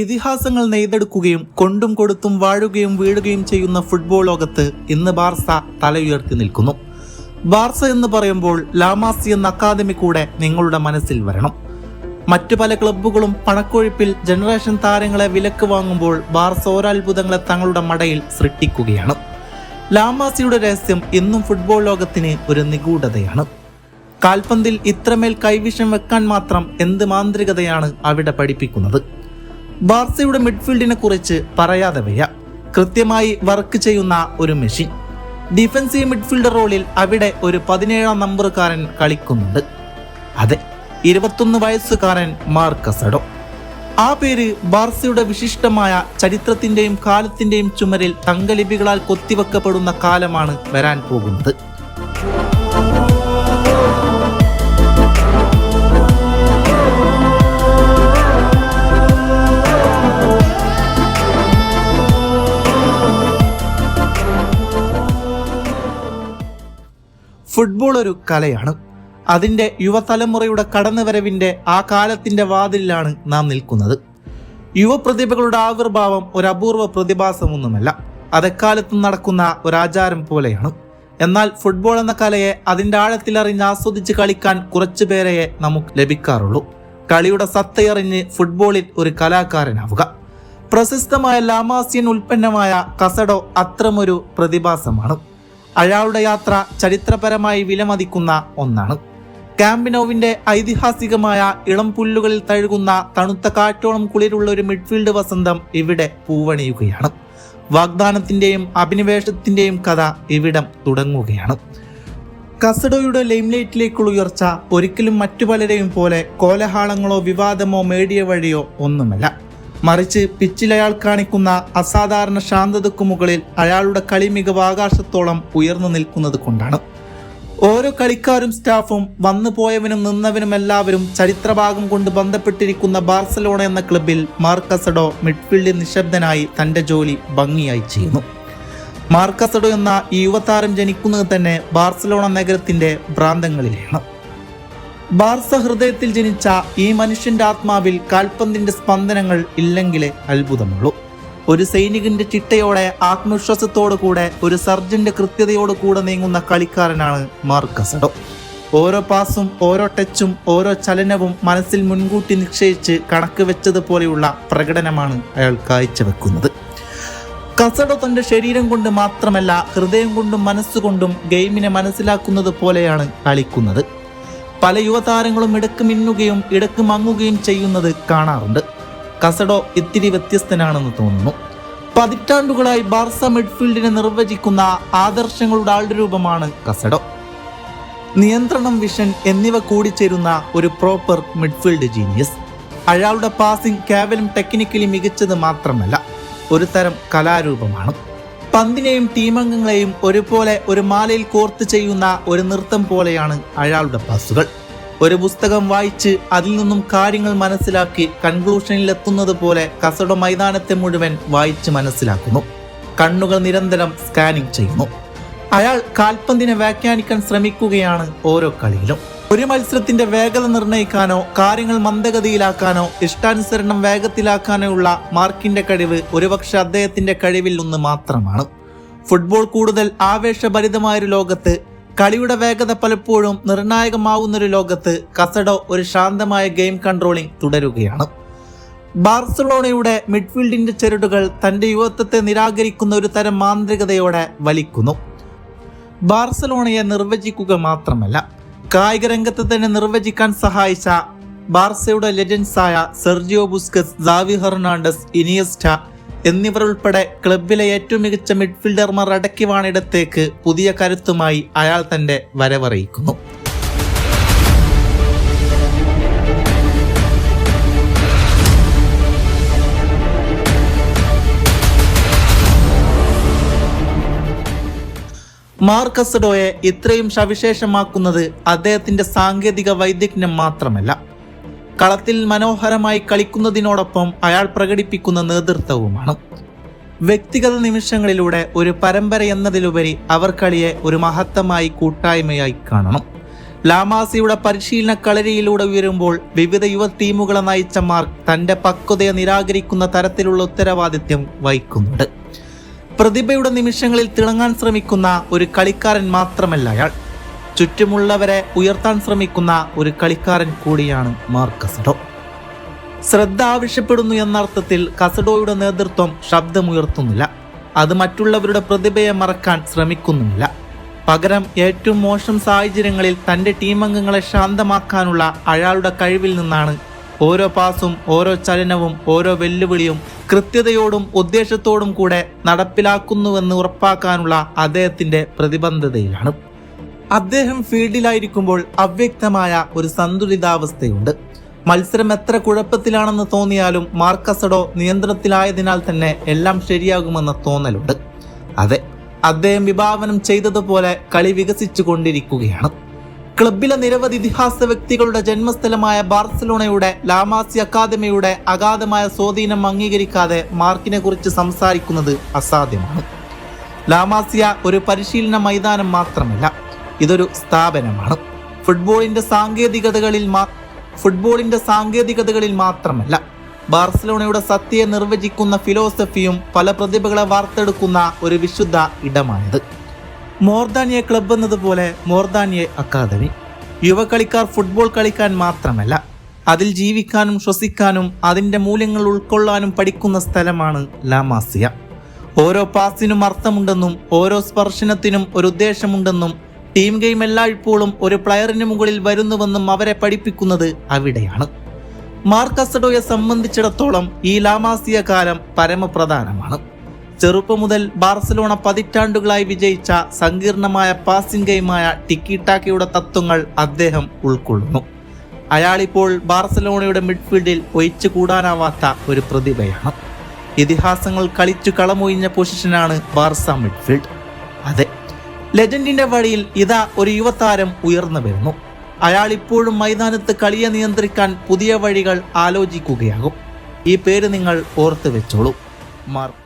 ഇതിഹാസങ്ങൾ നെയ്തെടുക്കുകയും കൊണ്ടും കൊടുത്തും വാഴുകയും വീഴുകയും ചെയ്യുന്ന ഫുട്ബോൾ ലോകത്ത് ഇന്ന് ബാർസ തലയുയർത്തി നിൽക്കുന്നു. ബാർസ എന്ന് പറയുമ്പോൾ ലാമാസി എന്ന അക്കാദമി കൂടെ നിങ്ങളുടെ മനസ്സിൽ വരണം. മറ്റു പല ക്ലബ്ബുകളും പണക്കൊഴുപ്പിൽ ജനറേഷൻ താരങ്ങളെ വിലക്ക് വാങ്ങുമ്പോൾ ബാർസ ഓരാത്ഭുതങ്ങളെ തങ്ങളുടെ മടയിൽ സൃഷ്ടിക്കുകയാണ്. ലാമാസിയുടെ രഹസ്യം ഇന്നും ഫുട്ബോൾ ലോകത്തിന് ഒരു നിഗൂഢതയാണ്. കാൽപന്തിൽ ഇത്രമേൽ കൈവിഷം വെക്കാൻ മാത്രം എന്ത് മാന്ത്രികതയാണ് അവിടെ പഠിപ്പിക്കുന്നത്? ബാർസയുടെ മിഡ്ഫീൽഡിനെ കുറിച്ച് പറയാതെ വയ്യ. കൃത്യമായി വർക്ക് ചെയ്യുന്ന ഒരു മെഷീൻ ഡിഫൻസീവ് മിഡ്ഫീൽഡർ റോളിൽ അവിടെ ഒരു പതിനേഴാം നമ്പറുകാരൻ കളിക്കുന്നുണ്ട്. അതെ ഇരുപത്തൊന്ന് വയസ്സുകാരൻ മാർക്കസഡോ ആ പേര് ബാർസയുടെ വിശിഷ്ടമായ ചരിത്രത്തിന്റെയും കാലത്തിന്റെയും ചുമരിൽ തങ്കലിപികളാൽ കൊത്തിവെക്കപ്പെടുന്ന കാലമാണ് വരാൻ പോകുന്നത്. ഫുട്ബോൾ ഒരു കലയാണ്. അതിന്റെ യുവതലമുറയുടെ കടന്നുവരവിന്റെ ആ കാലത്തിന്റെ വാതിലിലാണ് നാം നിൽക്കുന്നത്. യുവപ്രതിഭകളുടെ ആവിർഭാവം ഒരു അപൂർവ പ്രതിഭാസമൊന്നുമല്ല. അതെക്കാലത്തും നടക്കുന്ന ഒരാചാരം പോലെയാണ്. എന്നാൽ ഫുട്ബോൾ എന്ന കലയെ അതിന്റെ ആഴത്തിലറിഞ്ഞ് ആസ്വദിച്ച് കളിക്കാൻ കുറച്ചു പേരെയെ നമുക്ക് ലഭിക്കാറുള്ളൂ. കളിയുടെ സത്തയറിഞ്ഞ് ഫുട്ബോളിൽ ഒരു കലാകാരനാവുക. പ്രശസ്തമായ ലാമാസ്യൻ ഉൽപ്പന്നമായ കസഡോ അത്രമൊരു പ്രതിഭാസമാണ്. അയാളുടെ യാത്ര ചരിത്രപരമായി വിലമതിക്കുന്ന ഒന്നാണ്. ക്യാമ്പിനോവിന്റെ ഐതിഹാസികമായ ഇളം പുല്ലുകളിൽ തഴുകുന്ന തണുത്ത കാറ്റോളം കുളിരുള്ള ഒരു മിഡ്ഫീൽഡ് വസന്തം ഇവിടെ പൂവണിയുകയാണ്. വാഗ്ദാനത്തിന്റെയും അഭിനിവേശത്തിന്റെയും കഥ ഇവിടം തുടങ്ങുകയാണ്. കസഡോയുടെ ലൈംലൈറ്റിലേക്കുള്ള ഉയർച്ച ഒരിക്കലും മറ്റു പലരെയും പോലെ കോലഹാളങ്ങളോ വിവാദമോ മേടിയ വഴിയോ ഒന്നുമല്ല. മറിച്ച് പിച്ചിൽ അയാൾ കാണിക്കുന്ന അസാധാരണ ശാന്തതയ്ക്കു മുകളിൽ അയാളുടെ കളി മികവ് ആകാശത്തോളം ഉയർന്നു നിൽക്കുന്നത് കൊണ്ടാണ്. ഓരോ കളിക്കാരും സ്റ്റാഫും വന്നു പോയവനും നിന്നവനും എല്ലാവരും ചരിത്രഭാഗം കൊണ്ട് ബന്ധപ്പെട്ടിരിക്കുന്ന ബാർസലോണ എന്ന ക്ലബിൽ മാർക്കസഡോ മിഡ്ഫീൽഡിൽ നിശബ്ദനായി തന്റെ ജോലി ഭംഗിയായി ചെയ്യുന്നു. മാർക്കസഡോ എന്ന യുവതാരം ജനിക്കുന്നത് തന്നെ ബാർസലോണ നഗരത്തിന്റെ ഭ്രാന്തങ്ങളിലാണ് ബാർസ ഹൃദയത്തിൽ ജനിച്ച ഈ മനുഷ്യന്റെ ആത്മാവിൽ കാൽപന്തിന്റെ സ്പന്ദനങ്ങൾ ഇല്ലെങ്കിലേ അത്ഭുതമുള്ളൂ. ഒരു സൈനികന്റെ ചിട്ടയോടെ ആത്മവിശ്വാസത്തോടു കൂടെ ഒരു സർജന്റെ കൃത്യതയോടു കൂടെ നീങ്ങുന്ന കളിക്കാരനാണ് മാർക്കസഡോ. ഓരോ പാസും ഓരോ ടച്ചും ഓരോ ചലനവും മനസ്സിൽ മുൻകൂട്ടി നിശ്ചയിച്ച് കണക്ക് വെച്ചതുപോലെയുള്ള പ്രകടനമാണ് അയാൾ കാഴ്ചവെക്കുന്നത്. കസഡോ തന്റെ ശരീരം കൊണ്ട് മാത്രമല്ല ഹൃദയം കൊണ്ടും മനസ്സുകൊണ്ടും ഗെയിമിനെ മനസ്സിലാക്കുന്നത് പോലെയാണ് കളിക്കുന്നത്. പല യുവതാരങ്ങളും ഇടയ്ക്ക് മിന്നുകയും ഇടയ്ക്ക് മങ്ങുകയും ചെയ്യുന്നത് കാണാറുണ്ട്. കസഡോ ഇത്തിരി വ്യത്യസ്തനാണെന്ന് തോന്നുന്നു. പതിറ്റാണ്ടുകളായി ബാർസ മിഡ്ഫീൽഡിനെ നിർവചിക്കുന്ന ആദർശങ്ങളുടെ ആളുടെ രൂപമാണ് കസഡോ. നിയന്ത്രണം വിഷൻ എന്നിവ കൂടിച്ചേരുന്ന ഒരു പ്രോപ്പർ മിഡ്ഫീൽഡ് ജീനിയസ് അയാളുടെ പാസിംഗ് കേവലം ടെക്നിക്കലി മികച്ചത് മാത്രമല്ല ഒരു തരം കലാരൂപമാണ്. പന്തിനെയും ടീമംഗങ്ങളെയും ഒരുപോലെ ഒരു മാലയിൽ കോർത്ത് ചെയ്യുന്ന ഒരു നൃത്തം പോലെയാണ് അയാളുടെ പാസുകൾ. ഒരു പുസ്തകം വായിച്ച് അതിൽ നിന്നും കാര്യങ്ങൾ മനസ്സിലാക്കി കൺക്ലൂഷനിൽ എത്തുന്നത് പോലെ കസട മൈതാനത്തെ മുഴുവൻ വായിച്ച് മനസ്സിലാക്കുന്നു. കണ്ണുകൾ നിരന്തരം സ്കാനിംഗ് ചെയ്യുന്നു. അയാൾ കാൽപന്തിനെ വ്യാഖ്യാനിക്കാൻ ശ്രമിക്കുകയാണ് ഓരോ കളിയിലും. ഒരു മത്സരത്തിന്റെ വേഗത നിർണയിക്കാനോ കാര്യങ്ങൾ മന്ദഗതിയിലാക്കാനോ ഇഷ്ടാനുസരണം വേഗത്തിലാക്കാനോ ഉള്ള മാർക്കിന്റെ കഴിവ് ഒരുപക്ഷെ അദ്ദേഹത്തിന്റെ കഴിവിൽ ഒന്ന് മാത്രമാണ്. ഫുട്ബോൾ കൂടുതൽ ആവേശഭരിതമായൊരു ലോകത്ത് കളിയുടെ വേഗത പലപ്പോഴും നിർണായകമാവുന്നൊരു ലോകത്ത് കസഡോ ഒരു ശാന്തമായ ഗെയിം കൺട്രോളിംഗ് തുടരുകയാണ്. ബാർസലോണയുടെ മിഡ്ഫീൽഡിന്റെ ചെരുടുകൾ തന്റെ യുവത്വത്തെ നിരാകരിക്കുന്ന ഒരു തരം മാന്ത്രികതയോടെ വലിക്കുന്നു. ബാർസലോണയെ നിർവചിക്കുക മാത്രമല്ല കായിക രംഗത്ത് തന്നെ നിർവചിക്കാൻ സഹായിച്ച ബാർസയുടെ ലെജൻസായ Sergio Busquets Xavi Hernandez Iniesta എന്നിവർ ഉൾപ്പെടെ ക്ലബിലെ ഏറ്റവും മികച്ച മിഡ്ഫീൽഡർമാർ അടക്കി വാണിടത്തേക്ക് പുതിയ കരുത്തുമായി അയാൾ തന്റെ വരവറിയിക്കുന്നു. മാർക്കസഡോയെ ഇത്രയും സവിശേഷമാക്കുന്നത് അദ്ദേഹത്തിന്റെ സാങ്കേതിക വൈദഗ്ധ്യം മാത്രമല്ല. കളത്തിൽ മനോഹരമായി കളിക്കുന്നതിനോടൊപ്പം അയാൾ പ്രകടിപ്പിക്കുന്ന നേതൃത്വവുമാണ്. വ്യക്തിഗത നിമിഷങ്ങളിലൂടെ ഒരു പരമ്പര എന്നതിലുപരി അവർ കളിയെ ഒരു മഹത്തമായി കൂട്ടായ്മയായി കാണണം. ലാമാസിയുടെ പരിശീലന കളരിയിലൂടെ ഉയരുമ്പോൾ വിവിധ യുവ ടീമുകളെ നയിച്ച മാർക്ക് തന്റെ പക്വതയെ നിരാകരിക്കുന്ന തരത്തിലുള്ള ഉത്തരവാദിത്യം വഹിക്കുന്നുണ്ട്. പ്രതിഭയുടെ നിമിഷങ്ങളിൽ തിളങ്ങാൻ ശ്രമിക്കുന്ന ഒരു കളിക്കാരൻ മാത്രമല്ല അയാൾ. ചുറ്റുമുള്ളവരെ ഉയർത്താൻ ശ്രമിക്കുന്ന ഒരു കളിക്കാരൻ കൂടിയാണ് മാർക്ക് കസഡോ ശ്രദ്ധ ആവശ്യപ്പെടുന്നു എന്ന അർത്ഥത്തിൽ കസഡോയുടെ നേതൃത്വം ശബ്ദമുയർത്തുന്നില്ല. അത് മറ്റുള്ളവരുടെ പ്രതിഭയെ മറക്കാൻ ശ്രമിക്കുന്നുമില്ല. പകരം ഏറ്റവും മോശം സാഹചര്യങ്ങളിൽ തന്റെ ടീം അംഗങ്ങളെ ശാന്തമാക്കാനുള്ള അയാളുടെ കഴിവിൽ നിന്നാണ് ഓരോ പാസും ഓരോ ചലനവും ഓരോ വെല്ലുവിളിയും കൃത്യതയോടും ഉദ്ദേശത്തോടും കൂടെ നടപ്പിലാക്കുന്നുവെന്ന് ഉറപ്പാക്കാനുള്ള അദ്ദേഹത്തിന്റെ പ്രതിബദ്ധതയിലാണ്. അദ്ദേഹം ഫീൽഡിലായിരിക്കുമ്പോൾ അവ്യക്തമായ ഒരു സന്തുലിതാവസ്ഥയുണ്ട്. മത്സരം എത്ര കുഴപ്പത്തിലാണെന്ന് തോന്നിയാലും മാർക്കസഡോ നിയന്ത്രണത്തിലായതിനാൽ തന്നെ എല്ലാം ശരിയാകുമെന്ന തോന്നലുണ്ട്. അതെ അദ്ദേഹം വിഭാവനം ചെയ്തതുപോലെ കളി വികസിച്ചു കൊണ്ടിരിക്കുകയാണ് ക്ലബിലെ നിരവധി ഇതിഹാസ വ്യക്തികളുടെ ജന്മസ്ഥലമായ ബാർസലോണയുടെ ലാമാസി അക്കാദമിയുടെ അഗാധമായ സ്വാധീനം അംഗീകരിക്കാതെ മാർക്കിനെ കുറിച്ച് സംസാരിക്കുന്നത് അസാധ്യമാണ്. ലാമാസിയ ഒരു പരിശീലന മൈതാനം മാത്രമല്ല ഇതൊരു സ്ഥാപനമാണ്. ഫുട്ബോളിന്റെ സാങ്കേതികതകളിൽ മാ- ഫുട്ബോളിന്റെ സാങ്കേതികതകളിൽ മാത്രമല്ല ബാർസലോണയുടെ സത്യയെ നിർവചിക്കുന്ന ഫിലോസഫിയും പല പ്രതിഭകളെ വാർത്തെടുക്കുന്ന ഒരു വിശുദ്ധ ഇടമാണിത്. മോർദാനിയെ ക്ലബ് എന്നതുപോലെ മോർദാനിയെ അക്കാദമി. യുവ കളിക്കാർ ഫുട്ബോൾ കളിക്കാൻ മാത്രമല്ല അതിൽ ജീവിക്കാനും ശ്വസിക്കാനും അതിന്റെ മൂല്യങ്ങൾ ഉൾക്കൊള്ളാനും പഠിക്കുന്ന സ്ഥലമാണ് ലാമാസിയ ഓരോ പാസിനും അർത്ഥമുണ്ടെന്നും ഓരോ സ്പർശനത്തിനും ഒരു ഉദ്ദേശമുണ്ടെന്നും ടീം ഗെയിം എല്ലായ്പ്പോഴും ഒരു പ്ലെയറിന് മുകളിൽ വരുന്നുവെന്നും അവരെ പഠിപ്പിക്കുന്നത് അവിടെയാണ്. മാർക്കസഡോയെ സംബന്ധിച്ചിടത്തോളം ഈ ലാമാസിയ കാലം പരമപ്രധാനമാണ്. ചെറുപ്പം മുതൽ ബാർസലോണ പതിറ്റാണ്ടുകളായി വിജയിച്ച സങ്കീർണമായ പാസിംഗ് ഗെയിമായ ടിക്കിട്ടാക്കയുടെ തത്വങ്ങൾ അദ്ദേഹം ഉൾക്കൊള്ളുന്നു. അയാളിപ്പോൾ ബാർസലോണയുടെ മിഡ്ഫീൽഡിൽ ഒഴിച്ചു കൂടാനാവാത്ത ഒരു പ്രതിഭയാണ്. ഇതിഹാസങ്ങൾ കളിച്ചു കളമൊഴിഞ്ഞ പൊസിഷനാണ് ബാർസ മിഡ്ഫീൽഡ്. അതെ ലെജൻഡിന്റെ വഴിയിൽ ഇതാ ഒരു യുവതാരം ഉയർന്നു വരുന്നു. അയാൾ ഇപ്പോഴും മൈതാനത്ത് കളിയെ നിയന്ത്രിക്കാൻ പുതിയ വഴികൾ ആലോചിക്കുകയാകും. ഈ പേര് നിങ്ങൾ ഓർത്തു വെച്ചോളൂ. മാർക്ക്